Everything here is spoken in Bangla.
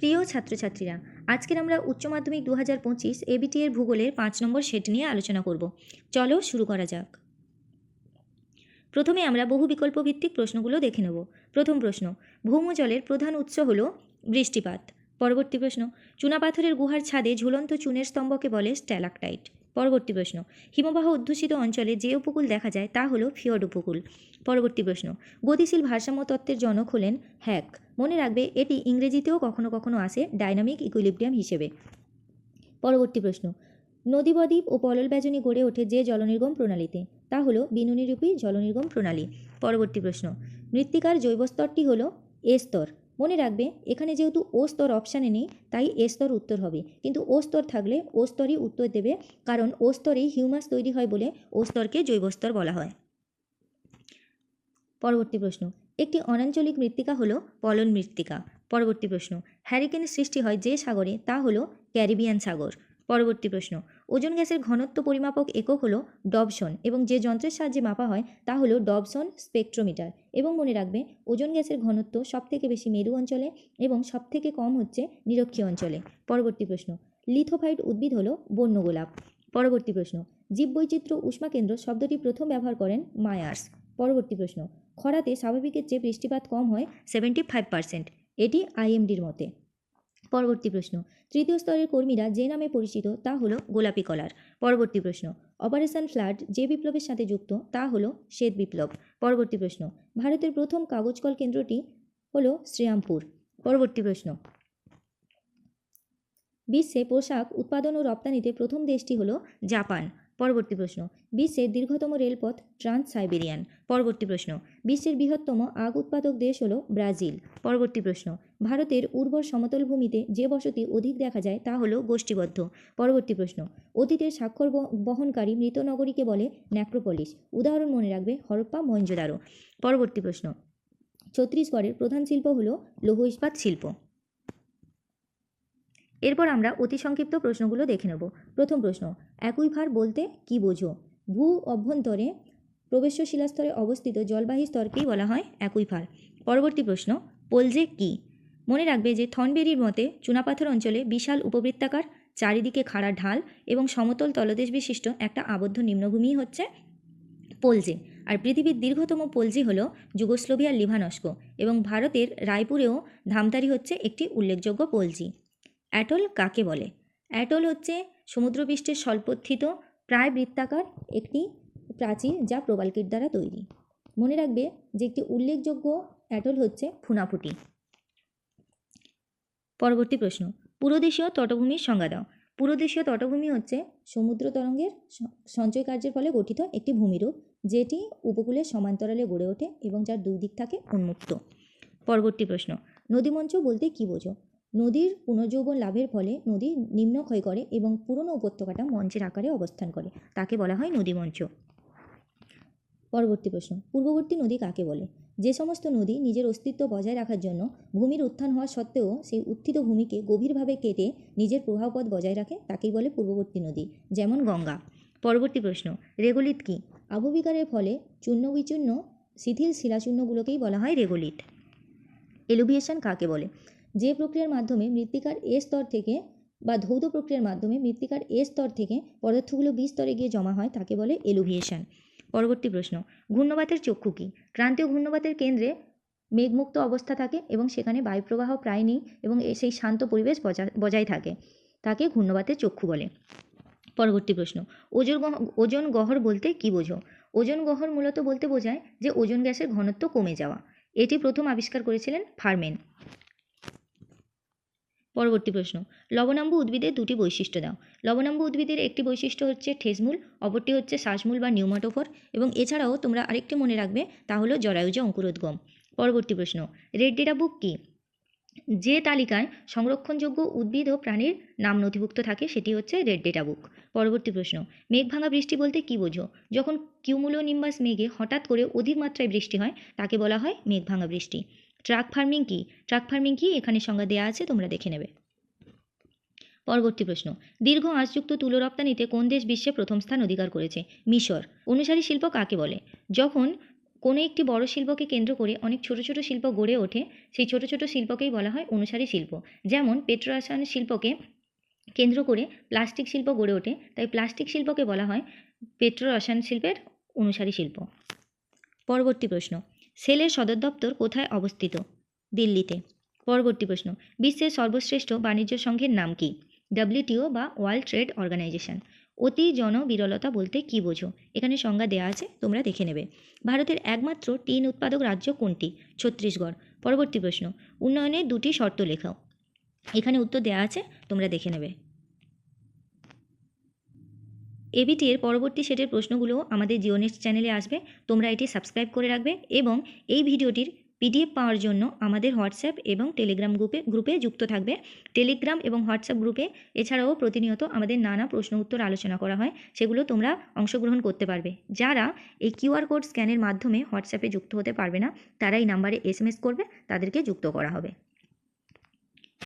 প্রিয় ছাত্রছাত্রীরা, আজকের আমরা উচ্চ মাধ্যমিক দু হাজার পঁচিশ এবিটি এর ভূগোলের পাঁচ নম্বর সেট নিয়ে আলোচনা করব। চলো শুরু করা যাক। প্রথমে আমরা বহু বিকল্প ভিত্তিক প্রশ্নগুলো দেখে নেব। প্রথম প্রশ্ন, ভৌমজলের প্রধান উৎস হল বৃষ্টিপাত। পরবর্তী প্রশ্ন, চুনাপাথরের গুহার ছাদে ঝুলন্ত চুনের স্তম্ভকে বলে স্ট্যালাকটাইট। পরবর্তী প্রশ্ন। হিমবাহ অধ্যুষিত অঞ্চলে যে উপকূল দেখা যায় তা হলো ফিয়ড উপকূল। পরবর্তী প্রশ্ন, গতিশীল ভারসাম্য তত্ত্বের জনক হলেন হ্যাক। মনে রাখবে, এটি ইংরেজিতেও কখনো কখনো আসে ডাইনামিক ইকুইলিব্রিয়াম হিসেবে। পরবর্তী প্রশ্ন নদী বদ্বীপ ও পলল ব্যজনী গড়ে ওঠে যে জলনির্গম প্রণালীতে, তা হলো বিনুনিরূপী জলনির্গম প্রণালী। পরবর্তী প্রশ্ন, মৃত্তিকার জৈব স্তরটি হলো এ স্তর। মনে রাখবে, এখানে যেহেতু ও স্তর অপশানে নেই, তাই এ স্তর উত্তর হবে। কিন্তু ও স্তর থাকলে ও স্তরই উত্তর দেবে, কারণ ও স্তরেই হিউমাস তৈরি হয় বলে ও স্তরকে জৈব স্তর বলা হয়। পরবর্তী প্রশ্ন, একটি অনাঞ্চলিক মৃত্তিকা হলো পলন মৃত্তিকা। পরবর্তী প্রশ্ন হ্যারিকেন সৃষ্টি হয় যে সাগরে, তা হলো ক্যারিবিয়ান সাগর। পরবর্তী প্রশ্ন। ওজন গ্যাসের ঘনত্ব পরিমাপক একক হলো ডবসন এবং যে যন্ত্রের সাহায্যে মাপা হয় তা হলো ডবসন স্পেকট্রোমিটার এবং মনে রাখবে ওজন গ্যাসের ঘনত্ব সবথেকে বেশি মেরু অঞ্চলে এবং সবথেকে কম হচ্ছে নিরক্ষীয় অঞ্চলে। পরবর্তী প্রশ্ন, লিথোফাইট উদ্ভিদ হলো বন্য গোলাপ। পরবর্তী প্রশ্ন, জীববৈচিত্র্য উষ্মা কেন্দ্র শব্দটি প্রথম ব্যবহার করেন মায়ার্স। পরবর্তী প্রশ্ন, খরাতে স্বাভাবিকের চেয়ে বৃষ্টিপাত কম হয় সেভেন্টি ফাইভ পার্সেন্ট। এটি আইএমডির মতে। পরবর্তী প্রশ্ন। তৃতীয় স্তরের কর্মীরা যে নামে পরিচিত তা হলো গোলাপি কলার। পরবর্তী প্রশ্ন, অপারেশন ফ্লাড যে বিপ্লবের সাথে যুক্ত তা হলো শ্বেত বিপ্লব। পরবর্তী প্রশ্ন, ভারতের প্রথম কাগজ কল কেন্দ্রটি হলো শ্রীরামপুর। পরবর্তী প্রশ্ন, বিশ্বে পোশাক উৎপাদন ও রপ্তানিতে প্রথম দেশটি হলো জাপান। পরবর্তী প্রশ্ন। বিশ্বের দীর্ঘতম রেলপথ ট্রান্স সাইবেরিয়ান পরবর্তী প্রশ্ন। বিশ্বের বৃহত্তম আগ উৎপাদক দেশ হলো ব্রাজিল। পরবর্তী প্রশ্ন। ভারতের উর্বর সমতল ভূমিতে যে বসতি অধিক দেখা যায় তা হলো গোষ্ঠীবদ্ধ। পরবর্তী প্রশ্ন। অতীতের স্বাক্ষর বহনকারী মৃত নগরীকে বলে ন্যাক্রোপলিস। উদাহরণ মনে রাখবে হরপ্পা মহেঞ্জোদারো পরবর্তী প্রশ্ন। ছত্তিশগড়ের প্রধান শিল্প হলো লৌহ ইস্পাত শিল্প। এরপর আমরা অতি সংক্ষিপ্ত প্রশ্নগুলো দেখে নেব। প্রথম প্রশ্ন অ্যাকুইফার বলতে কি বোঝো? ভূ অভ্যন্তরে প্রবেশ্য শিলাস্তরে অবস্থিত জলবাহী স্তরকেই বলা হয় অ্যাকুইফার পরবর্তী প্রশ্ন পোলজে কি? মনে রাখবে যে থনবেরির মতে চুনাপাথর অঞ্চলে বিশাল উপবৃত্তাকার, চারিদিকে খাড়া ঢাল এবং সমতল তলদেশ বিশিষ্ট একটা আবদ্ধ নিম্নভূমি হচ্ছে পোলজে। আর পৃথিবীর দীর্ঘতম পোলজি হল যুগোস্লোভিয়ার লিভানস্ক এবং ভারতের রায়পুরেও ধামতারি হচ্ছে একটি উল্লেখযোগ্য পোলজি। অ্যাটল কাকে বলে? অ্যাটল হচ্ছে সমুদ্রপৃষ্ঠের স্বল্পোত্থিত, প্রায় বৃত্তাকার একটি প্রাচীর যা প্রবালকির দ্বারা তৈরি। মনে রাখবে যে একটি উল্লেখযোগ্য অ্যাটল হচ্ছে ফুনাফুটি। পরবর্তী প্রশ্ন পুরোদেশীয় তটভূমির সংজ্ঞা দাও। পুরোদেশীয় তটভূমি হচ্ছে সমুদ্র তরঙ্গের সঞ্চয় কার্যের ফলে গঠিত একটি ভূমিরূপ, যেটি উপকূলের সমান্তরালে গড়ে ওঠে এবং যার দুই দিক থাকে উন্মুক্ত। পরবর্তী প্রশ্ন, নদীমঞ্চ বলতে কী বোঝো? নদীর পুনর্যৌবন লাভের ফলে নদী নিম্ন ক্ষয় করে এবং পুরনো উপত্যকাটা মঞ্চের আকারে অবস্থান করে। তাকে বলা হয় নদীমঞ্চ পরবর্তী প্রশ্ন, পূর্ববর্তী নদী কাকে বলে? যে সমস্ত নদী নিজের অস্তিত্ব বজায় রাখার জন্য ভূমির উত্থান হওয়া সত্ত্বেও সেই উত্থিত ভূমিকে গভীরভাবে কেটে নিজের প্রবাহপথ বজায় রাখে, তাকেই বলে পূর্ববর্তী নদী, যেমন গঙ্গা। পরবর্তী প্রশ্ন রেগোলিত কি? আবহবিকারের ফলে চূর্ণ বিচূর্ণ, শিথিল শিলাচূর্ণগুলোকেই বলা হয় রেগোলিত এলুভিয়েশন কাকে বলে? যে প্রক্রিয়ার মাধ্যমে মৃত্তিকার এ স্তর থেকে বা ধৌত প্রক্রিয়ার মাধ্যমে মৃত্তিকার এ স্তর থেকে পদার্থগুলো বি স্তরে গিয়ে জমা হয়, তাকে বলে এলুভিয়েশন। পরবর্তী প্রশ্ন, ঘূর্ণবাতের চক্ষু কী? ক্রান্তীয় ঘূর্ণবাতের কেন্দ্রে মেঘমুক্ত অবস্থা থাকে এবং সেখানে বায়ুপ্রবাহ প্রায় নেই এবং সেই শান্ত পরিবেশ বজা- বজায় থাকে, তাকে ঘূর্ণবাতের চক্ষু বলে। পরবর্তী প্রশ্ন, ওজন ওজন গহর বলতে কী বোঝো? ওজন গহর মূলত বলতে বোঝায় যে ওজন গ্যাসের ঘনত্ব কমে যাওয়া। এটি প্রথম আবিষ্কার করেছিলেন ফারমেন। পরবর্তী প্রশ্ন। লবণাম্বু উদ্ভিদের দুটি বৈশিষ্ট্য দাও। লবণাম্বু উদ্ভিদের একটি বৈশিষ্ট্য হচ্ছে ঠেসমূল, অপরটি হচ্ছে শ্বাসমূল বা নিউমাটোফর এবং এছাড়াও তোমরা আরেকটি মনে রাখবে, তা হলো জরায়ুজ অঙ্কুরোদ্গম। পরবর্তী প্রশ্ন, রেড ডেটা বুক কী? যে তালিকায় সংরক্ষণযোগ্য উদ্ভিদ ও প্রাণীর নাম নথিভুক্ত থাকে সেটি হচ্ছে রেড ডেটা বুক। পরবর্তী প্রশ্ন, মেঘ ভাঙা বৃষ্টি বলতে কী বোঝো? যখন কিউমুলোনিম্বাস মেঘে হঠাৎ করে অধিক মাত্রায় বৃষ্টি হয়, তাকে বলা হয় মেঘ ভাঙা বৃষ্টি। ট্রাক ফার্মিং কি? ট্রাক ফার্মিং কি? এখানে সংজ্ঞা দেওয়া আছে, তোমরা দেখে নেবে। পরবর্তী প্রশ্ন, দীর্ঘ আঁচযুক্ত তুলো রপ্তানিতে কোন দেশ বিশ্বে প্রথম স্থান অধিকার করেছে? মিশর। অনুসারী শিল্প কাকে বলে? যখন কোনো একটি বড় শিল্পকে কেন্দ্র করে অনেক ছোট ছোট শিল্প গড়ে ওঠে, সেই ছোট ছোট শিল্পকেই বলা হয় অনুসারী শিল্প। যেমন পেট্রোরসায়ন শিল্পকে কেন্দ্র করে প্লাস্টিক শিল্প গড়ে ওঠে, তাই প্লাস্টিক শিল্পকে বলা হয় পেট্রোরসায়ন শিল্পের অনুসারী শিল্প। পরবর্তী প্রশ্ন সেলের সদর দপ্তর কোথায় অবস্থিত? দিল্লিতে। পরবর্তী প্রশ্ন, বিশ্বের সর্বশ্রেষ্ঠ বাণিজ্য সংঘের নাম কি? ডাব্লিউটিও বা ওয়ার্ল্ড ট্রেড অর্গানাইজেশন। অতি জনবিরলতা বলতে কী বোঝো? এখানে সংজ্ঞা দেওয়া আছে, তোমরা দেখে নেবে। ভারতের একমাত্র টিন উৎপাদক রাজ্য কোনটি? ছত্তিশগড়। পরবর্তী প্রশ্ন, উন্নয়নের দুটি শর্ত লেখাও। এখানে উত্তর দেওয়া আছে, তোমরা দেখে নেবে। এবিটি এর পরবর্তী সেটের প্রশ্নগুলো আমাদের জিওনেক্সট চ্যানেলে আসবে। তোমরা এটি সাবস্ক্রাইব করে রাখবে এবং এই ভিডিওটির পিডিএফ পাওয়ার জন্য আমাদের হোয়াটসঅ্যাপ এবং টেলিগ্রাম গ্রুপে গ্রুপে যুক্ত থাকবে। টেলিগ্রাম এবং হোয়াটসঅ্যাপ গ্রুপে এছাড়াও প্রতিনিয়ত আমাদের নানা প্রশ্ন উত্তর আলোচনা করা হয়, সেগুলো তোমরা অংশগ্রহণ করতে পারবে। যারা এই কিউআর কোড স্ক্যানের মাধ্যমে হোয়াটসঅ্যাপে যুক্ত হতে পারবে না, তারা এই নাম্বারে এসএমএস করবে, তাদেরকে যুক্ত করা হবে।